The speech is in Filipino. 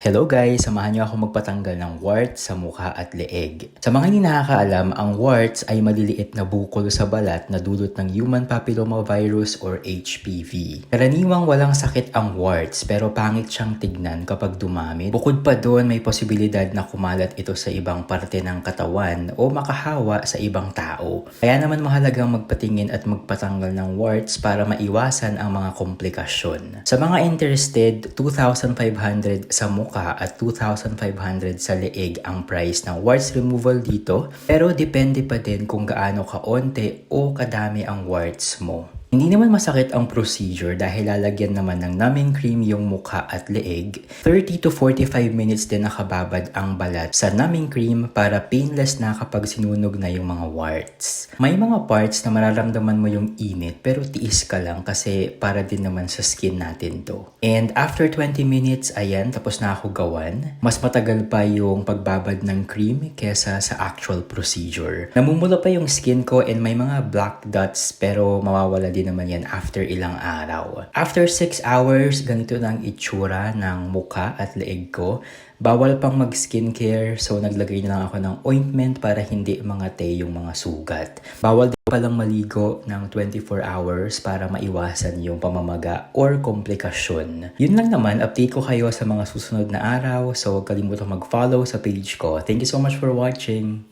Hello guys! Samahan niyo ako magpatanggal ng warts sa mukha at leeg. Sa mga hindi nakakaalam, ang warts ay maliliit na bukol sa balat na dulot ng human papillomavirus or HPV. Karaniwang walang sakit ang warts pero pangit siyang tignan kapag dumami. Bukod pa doon, may posibilidad na kumalat ito sa ibang parte ng katawan o makahawa sa ibang tao. Kaya naman mahalagang magpatingin at magpatanggal ng warts para maiwasan ang mga komplikasyon. Sa mga interested, 2,500 sa mukha at 2,500 sa leeg ang price ng warts removal dito. Pero depende pa din kung gaano kaonte o kadami ang warts mo. Hindi naman masakit ang procedure dahil lalagyan naman ng numbing cream yung mukha at leeg. 30 to 45 minutes din nakababad ang balat sa numbing cream para painless na kapag sinunog na yung mga warts. May mga parts na mararamdaman mo yung init pero tiis ka lang kasi para din naman sa skin natin to. And after 20 minutes, ayan, tapos na ako gawan. Mas matagal pa yung pagbabad ng cream kesa sa actual procedure. Namumula pa yung skin ko and may mga black dots pero mawawala din naman yan after ilang araw. After 6 hours, ganito na itsura ng muka at leeg ko. Bawal pang mag-skincare so naglagay na lang ako ng ointment para hindi mangate yung mga sugat. Bawal din palang maligo ng 24 hours para maiwasan yung pamamaga or komplikasyon. Yun lang naman, update ko kayo sa mga susunod na araw so huwag kalimutang mag-follow sa page ko. Thank you so much for watching!